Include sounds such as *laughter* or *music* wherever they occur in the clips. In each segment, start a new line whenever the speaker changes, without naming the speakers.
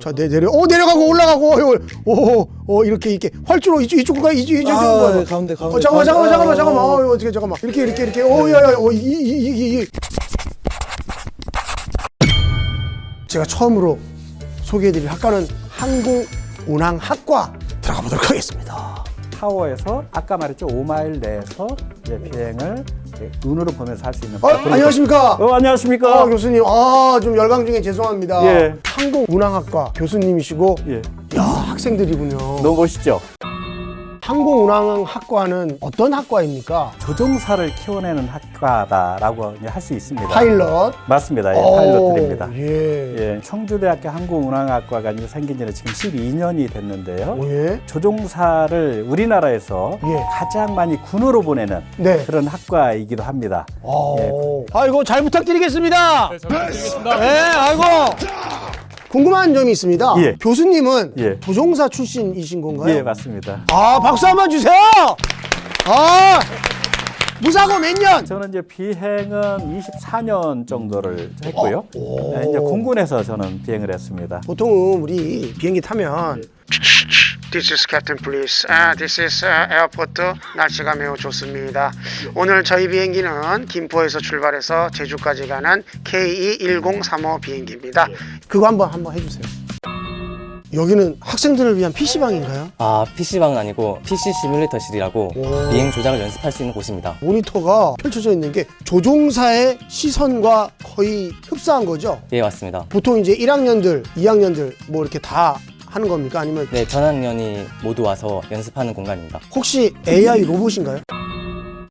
자, 내, 내려, 오, 내려가고, 올라가고, 오, 오, 오, 이렇게, 이렇게, 활주로, 이쪽, 이쪽으로 가, 이쪽, 이쪽,
아,
이쪽으로 가.
네, 가운데, 가운데.
어, 잠깐만, 잠깐만, 잠깐만,
아,
잠깐만,
아,
어, 이거 어떻게, 잠깐만. 이렇게, 이렇게, 이렇게, 오, 야, 야, 오, 이, 이, 이, 이, 이. 제가 처음으로 소개해드릴 학과는 항공운항학과 들어가 보도록 하겠습니다.
타워에서 아까 말했죠 5마일 내에서 이제 비행을 이렇게 눈으로 보면서 할 수 있는.
어, 안녕하십니까?
어, 안녕하십니까?
어, 교수님, 아, 좀 열강 중에 죄송합니다.
예.
항공운항학과 교수님이시고,
예.
야, 학생들이군요.
너무 멋있죠?
항공운항학과는 어떤 학과입니까?
조종사를 키워내는 학과다라고 할 수 있습니다.
파일럿.
맞습니다. 예,
오,
파일럿들입니다.
예.
예, 청주대학교 항공운항학과가 이제 생긴 지는 지금 12년이 됐는데요.
예.
조종사를 우리나라에서
예.
가장 많이 군으로 보내는
네.
그런 학과이기도 합니다.
어. 아이고 잘 부탁드리겠습니다. 네, 잘 부탁드리겠습니다. 네, 아이고. 궁금한 점이 있습니다.
예.
교수님은
예.
조종사 출신이신 건가요?
예, 맞습니다.
아, 박수 한 번 주세요. 아, 무사고 몇 년?
저는 이제 비행은 24년 정도를 했고요.
어? 오.
네, 이제 공군에서 저는 비행을 했습니다.
보통은 우리 비행기 타면
This is Captain Police. 아, this is uh, 에어포트. 날씨가 매우 좋습니다. 오늘 저희 비행기는 김포에서 출발해서 제주까지 가는 KE1035 비행기입니다.
그거 한번 한번 해주세요. 여기는 학생들을 위한 PC방인가요?
아, PC방은 아니고 PC 시뮬레이터실이라고
오.
비행 조작을 연습할 수 있는 곳입니다.
모니터가 펼쳐져 있는 게 조종사의 시선과 거의 흡사한 거죠?
예, 맞습니다.
보통 이제 1학년들, 2학년들 뭐 이렇게 다 하는 겁니까? 아니면
네, 전학년이 모두 와서 연습하는 공간입니다.
혹시 AI 로봇인가요?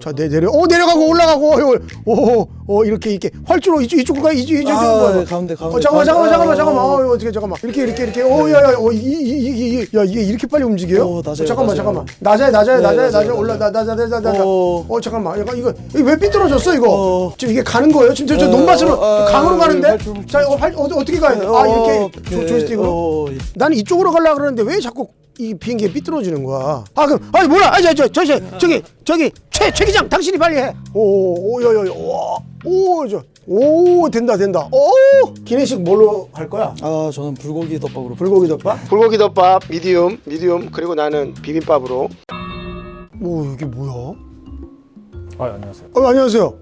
자, 내, 내려, 오, 내려가고, 올라가고, 오, 오, 오, 이렇게, 이렇게, 활주로, 이쪽, 이쪽으로 가, 이쪽, 이쪽,
아,
가.
네, 가운데, 가운데.
어, 잠깐만, 잠깐만, 잠깐만,
아,
잠깐만,
아,
어, 이거 어떻게, 잠깐만. 이렇게, 이렇게, 이렇게, 오, 야, 야, 오, 이, 이, 이, 이, 이, 야, 이게 이렇게 빨리 움직여요?
오, 낮아요,
잠깐만,
낮아요.
잠깐만. 낮아요, 낮아요,
네,
낮아요,
낮아요,
낮아요, 올라, 나, 나, 나.
오.
어, 잠깐만. 약간 이거, 이거 왜 삐뚤어졌어, 이거?
어.
지금 이게 가는 거예요? 지금 저, 저
어,
논밭으로
어,
강으로
어,
가는데?
활주로,
자, 이거 활, 어, 어떻게 가야 돼? 아, 이렇게 조,
네,
조이스틱으로?
어, 예.
나는 이쪽으로 가려 고 그러는데 왜 자꾸 이 비행기에 삐뚤어지는 거야? 아 그럼 아니 뭐야? 아니 저저 저 저기 저기 최 최 기장 당신이 빨리 해. 오오여여 오저 오 된다 된다. 오 기내식 뭘로 할 거야?
아, 저는 불고기 덮밥으로.
불고기 덮밥?
불고기 덮밥 미디움, 미디움 그리고 나는 비빔밥으로
오 이게 뭐야?
아 안녕하세요.
어 안녕하세요.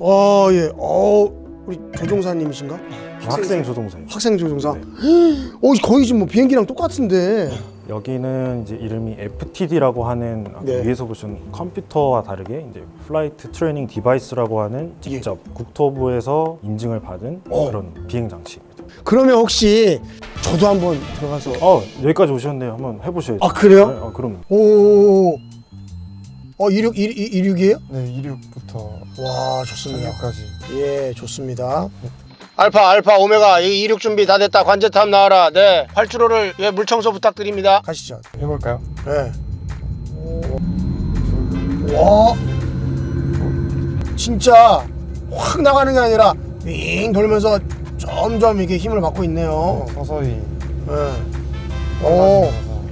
아 예. 어 우리 조종사님이신가?
학생 조종사예요.
학생 조종사. *gasps* 어 거의 지금 뭐 비행기랑 똑같은데.
여기는 이제 이름이 FTD라고 하는 아까
네.
위에서 보신 컴퓨터와 다르게 이제 플라이트 트레이닝 디바이스라고 하는 직접 국토부에서 인증을 받은
어.
그런 비행 장치입니다.
그러면 혹시 저도 한번 들어가서.
어 여기까지 오셨는데 한번 해보셔야죠.
아, 그래요?
네, 아, 그럼
오. 어 이륙 이- 이- 이륙이에요?
네, 2륙부터
와 좋습니다.
3륙까지
예 좋습니다.
알파, 알파, 오메가 이 이륙 준비 다 됐다. 관제탑 나와라. 네. 활주로를 예, 물 청소 부탁드립니다.
가시죠.
해볼까요?
예. 와 진짜 확 나가는 게 아니라 윙 돌면서 점점 이렇게 힘을 받고 있네요.
서서히
예. 오,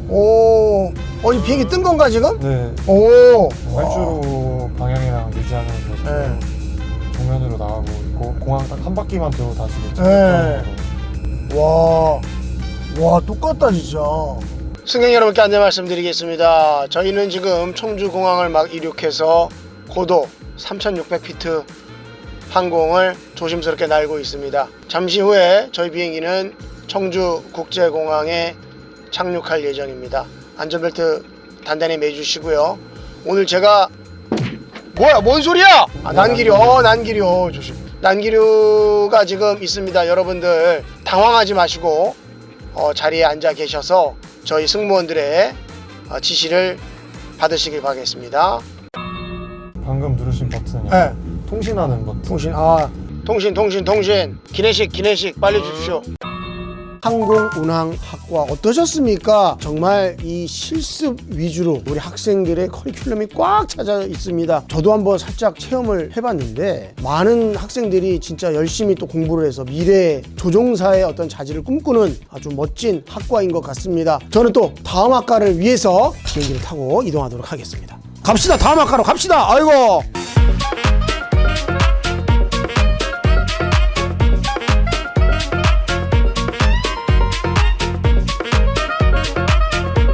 오, 어, 이 비행기 뜬 건가 지금?
네,
오,
활주로 방향이랑 지금
예.
정면으로 나가고 있고 공항 딱 한 바퀴만 돌고 다시
네.
네.
와, 와 똑같다 진짜.
승객 여러분께 안내 말씀드리겠습니다. 저희는 지금 청주 공항을 막 이륙해서 고도 3,600피트 항공을 조심스럽게 날고 있습니다. 잠시 후에 저희 비행기는 청주 국제공항에 착륙할 예정입니다. 안전벨트 단단히 매주시고요. 오늘 제가 뭐야 뭔 소리야? 아, 난기류 어 난기류 어, 조심. 난기류가 지금 있습니다. 여러분들 당황하지 마시고 어, 자리에 앉아 계셔서 저희 승무원들의 어, 지시를 받으시길 바라겠습니다.
방금 누르신 버튼이
예.
통신하는 버튼.
통신 아
통신 통신 통신 기내식 기내식 빨리 주십시오.
항공운항학과 어떠셨습니까? 정말 이 실습 위주로 우리 학생들의 커리큘럼이 꽉 차져 있습니다. 저도 한번 살짝 체험을 해봤는데 많은 학생들이 진짜 열심히 또 공부를 해서 미래 조종사의 어떤 자질을 꿈꾸는 아주 멋진 학과인 것 같습니다. 저는 또 다음 학과를 위해서 비행기를 타고 이동하도록 하겠습니다. 갑시다. 다음 학과로 갑시다. 아이고.